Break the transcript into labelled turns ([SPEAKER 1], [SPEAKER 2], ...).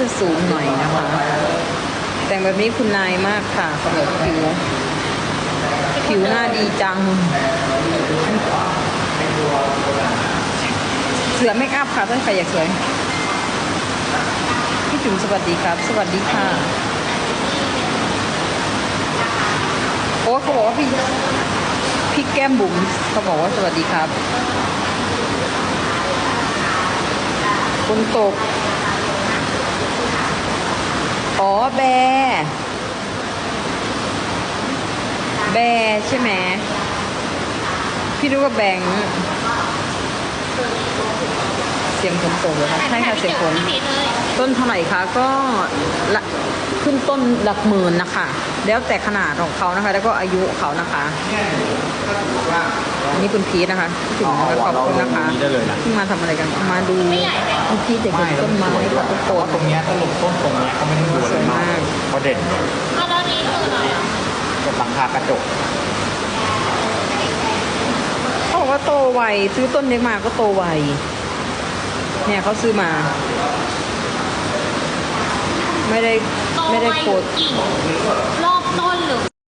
[SPEAKER 1] จะสูงหน่อยนะคะ แต่งแบบนี้คุณนายมากค่ะสำหรับผิว ผิวหน้าดีจัง เสือเมคอัพค่ะท่านใครอยากสวยพี่จุ๋มสวัสดีครับ สวัสดีค่ะ โอ้เขาบอกว่าพี่พี่แก้มบุ๋มเขาบอกว่าสวัสดีครับฝนตก อ๋อ แบร์แบร์ใช่ไหมพี่รู้ว่าแบงค์เสียงฝนตกเหรอคะใช่ค่ะเสียงฝน
[SPEAKER 2] พี่เลย
[SPEAKER 1] ต้นเท่าไหร่คะก็ละขึ้นต้นหลักหมื่นนะคะ แล้วแต่ขนาดของเขานะคะ แล้วก็อายุเขานะคะอั นนี้คุณพีทนะคะพี่จุ๋มนะคะขอบคุณนะคะที่มาทำอะไรกันเอามาดูคุณพีทเด็กเห็นต้นไม้ค่ะทุก
[SPEAKER 3] เพ
[SPEAKER 1] ค
[SPEAKER 3] ราะ
[SPEAKER 1] น
[SPEAKER 3] ว่าตรงเนี้ยถ้าลงต้นตรงเนี้ยเขาไม่ได้ดูอะไรมากเพราะเด่น
[SPEAKER 2] เอาแล้วนี้คืออะไรอะ
[SPEAKER 3] กับหลังคากระจก
[SPEAKER 1] เขาบอกว่าโตไวซื้อต้นเล็กมาก็โตไวเนี่ยเขาซื้อมา ไม่ได้
[SPEAKER 2] โต
[SPEAKER 1] ไม่ได้
[SPEAKER 2] ไว
[SPEAKER 1] โคตร
[SPEAKER 2] กิ่งโล